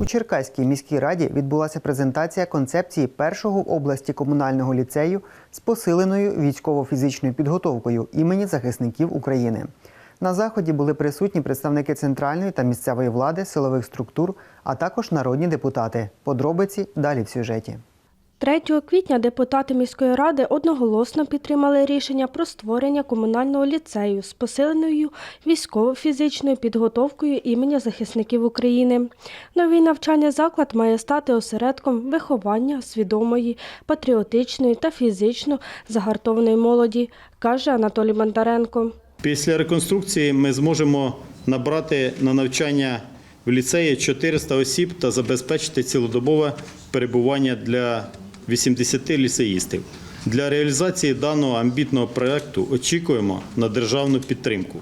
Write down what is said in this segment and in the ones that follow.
У Черкаській міській раді відбулася презентація концепції першого в області комунального ліцею з посиленою військово-фізичною підготовкою імені захисників України. На заході були присутні представники центральної та місцевої влади, силових структур, а також народні депутати. Подробиці далі в сюжеті. 3 квітня депутати міської ради одноголосно підтримали рішення про створення комунального ліцею з посиленою військово-фізичною підготовкою імені захисників України. Новий навчальний заклад має стати осередком виховання свідомої, патріотичної та фізично загартованої молоді, каже Анатолій Бондаренко. Після реконструкції ми зможемо набрати на навчання в ліцеї 400 осіб та забезпечити цілодобове перебування для 80 ліцеїстів. Для реалізації даного амбітного проєкту очікуємо на державну підтримку.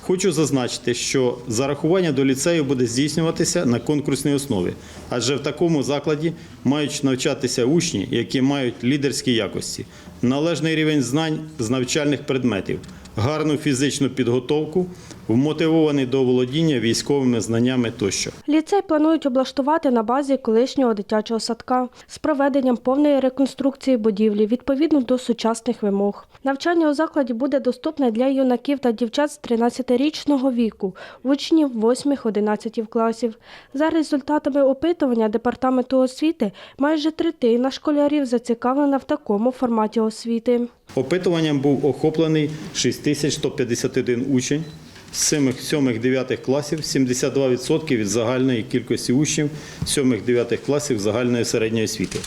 Хочу зазначити, що зарахування до ліцею буде здійснюватися на конкурсній основі, адже в такому закладі мають навчатися учні, які мають лідерські якості, належний рівень знань з навчальних предметів, гарну фізичну підготовку, вмотивований до володіння військовими знаннями тощо. Ліцей планують облаштувати на базі колишнього дитячого садка з проведенням повної реконструкції будівлі відповідно до сучасних вимог. Навчання у закладі буде доступне для юнаків та дівчат з 13-річного віку, учнів 8-11 класів. За результатами опитування департаменту освіти, майже третина школярів зацікавлена в такому форматі освіти. Опитуванням був охоплений 6151 учень з 7-9 класів, 72% від загальної кількості учнів 7-9 класів загальної середньої освіти.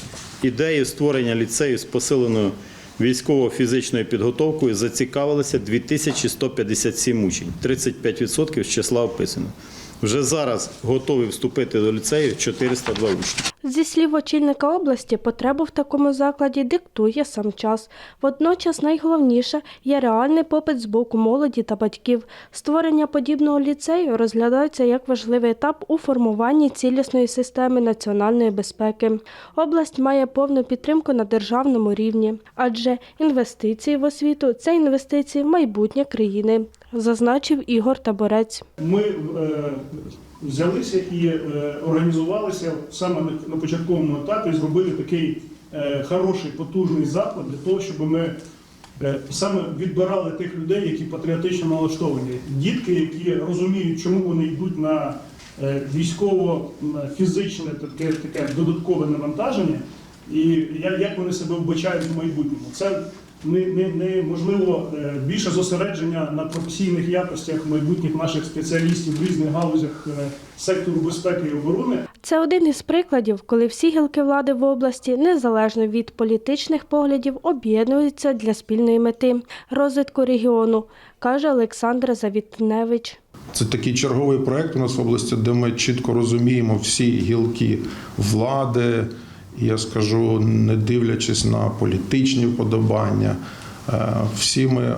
Ідеєю створення ліцею з посиленою військово-фізичною підготовкою зацікавилися 2157 учень, 35% з числа описано. Вже зараз готові вступити до ліцею 402 учні. Зі слів очільника області, потребу в такому закладі диктує сам час. Водночас найголовніше є реальний попит з боку молоді та батьків. Створення подібного ліцею розглядається як важливий етап у формуванні цілісної системи національної безпеки. Область має повну підтримку на державному рівні, адже інвестиції в освіту це інвестиції в майбутнє країни, зазначив Ігор Таборець. Ми е, взялися і е, організувалися саме на, на початковому етапі, зробили такий е, хороший, потужний заклад для того, щоб ми е, саме відбирали тих людей, які патріотично налаштовані. Дітки, які розуміють, чому вони йдуть на е, військово-фізичне таке, таке додаткове навантаження, і як, вони себе вбачають в майбутньому. Це не, не, неможливо е, більше зосередження на професійних якостях майбутніх наших спеціалістів в різних галузях е, сектору безпеки і оборони. Це один із прикладів, коли всі гілки влади в області, незалежно від політичних поглядів, об'єднуються для спільної мети розвитку регіону, каже Олександр Завітневич. Це такий черговий проект у нас в області, де ми чітко розуміємо всі гілки влади. Я скажу, не дивлячись на політичні вподобання, е, всі ми е,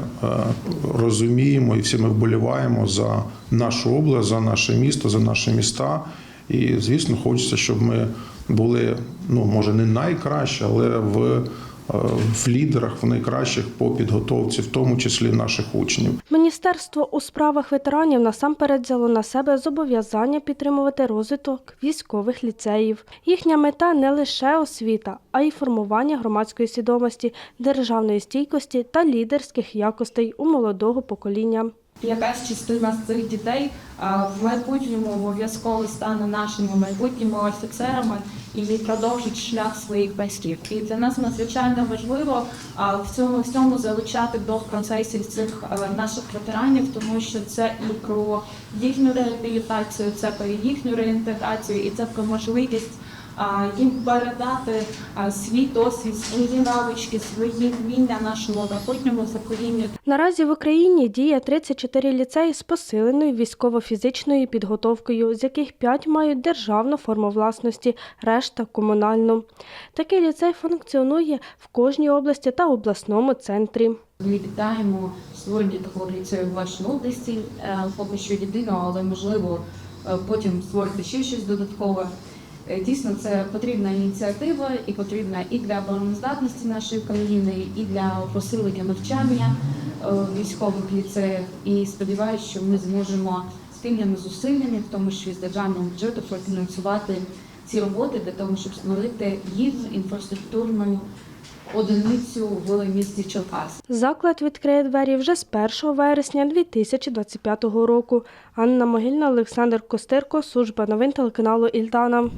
розуміємо і всі ми вболіваємо за нашу область, за наше місто, за наші міста. І звісно, хочеться, щоб ми були, ну може не найкраще, але в, в лідерах, в найкращих по підготовці, в тому числі наших учнів. Міністерство у справах ветеранів насамперед взяло на себе зобов'язання підтримувати розвиток військових ліцеїв. Їхня мета не лише освіта, а й формування громадської свідомості, державної стійкості та лідерських якостей у молодого покоління. Якась частина з цих дітей в майбутньому обов'язково стане нашими майбутніми офіцерами і продовжить шлях своїх батьків. І для нас надзвичайно важливо в цьому всьому залучати до процесів цих наших ветеранів, тому що це і про їхню реабілітацію, це про їхню реінтеграцію, і це про можливість. Їм передати свій досвід, свої навички, свої вміння нашому майбутньому поколінню. Наразі в Україні діє 34 ліцеї з посиленою військово-фізичною підготовкою, з яких 5 мають державну форму власності, решта комунальну. Такий ліцей функціонує в кожній області та обласному центрі. Ми вітаємо створення такого ліцею в вашій області. Е, Поки що єдино, але можливо е, потім створити ще щось додаткове. Е, Дійсно, це потрібна ініціатива і потрібна і для обороноздатності нашої країни, і для посилення навчання е, військових ліцеях. І сподіваюся, що ми зможемо спільними зусиллями, в тому числі з державного бюджету, профінансувати ці роботи для того, щоб створити гідну інфраструктурну одиницю в місті Черкас. Заклад відкриє двері вже з 1 вересня 2025 року. Анна Могильна, Олександр Костирко, служба новин телеканалу Ільдана.